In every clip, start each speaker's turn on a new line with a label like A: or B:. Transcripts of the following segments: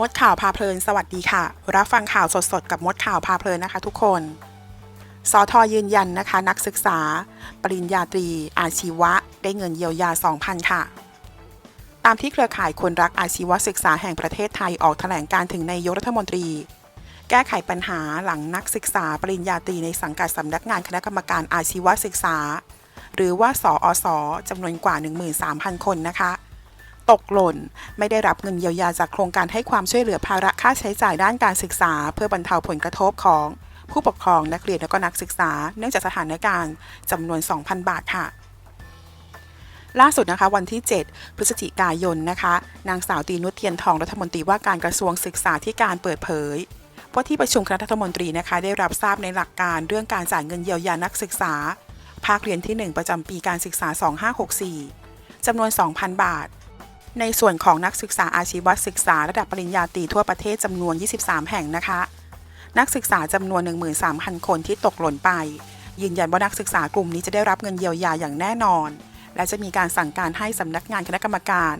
A: มดข่าวพาเพลินสวัสดีค่ะ รับฟังข่าวสดๆ กับมดข่าวพาเพลินนะคะทุกคน สอทอยืนยันนะคะ นักศึกษา ปริญญาตรี อาชีวะ ได้เงินเยียวยา 2,000 ค่ะ ตามที่เครือข่ายคนรักอาชีวศึกษาแห่งประเทศไทยออกแถลงการถึงนายกรัฐมนตรี แก้ไขปัญหาหลังนักศึกษา ปริญญาตรีในสังกัดสำนักงานคณะกรรมการอาชีวศึกษา หรือว่าสออสจำนวนกว่า 13,000 คนนะคะ ตกหล่น ไม่ได้รับเงินเยียวยาจากโครงการให้ความช่วยเหลือภาระค่าใช้จ่ายด้านการศึกษา เพื่อบรรเทาผลกระทบของผู้ปกครองนักเรียนและก็นักศึกษา เนื่องจากสถานการณ์จำนวน 2,000 บาทค่ะล่าสุดนะคะวันที่ 7 พฤศจิกายนนะคะ นางสาวตีนุชเทียนทองรัฐมนตรีว่าการกระทรวงศึกษาธิการเปิดเผยว่าที่ประชุมคณะรัฐมนตรีนะคะ ได้รับทราบในหลักการเรื่องการจ่ายเงินเยียวยานักศึกษา ภาคเรียนที่ 1 ประจำปีการศึกษา 2564จำนวน 2,000 บาท ในส่วนของนักศึกษาอาชีวศึกษาระดับปริญญาตรีทั่วประเทศจำนวน 23 แห่งนะคะ นักศึกษาจำนวน 13,000 คนที่ตกหล่นไป ยืนยันว่านักศึกษากลุ่มนี้จะได้รับเงินเยียวยาอย่างแน่นอน และจะมีการสั่งการให้สำนักงานคณะกรรมการ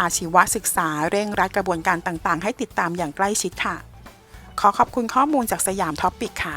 A: อาชีวศึกษาเร่งรัดกระบวนการต่างๆ ให้ติดตามอย่างใกล้ชิดค่ะ ขอขอบคุณข้อมูลจากสยามท็อปปิกค่ะ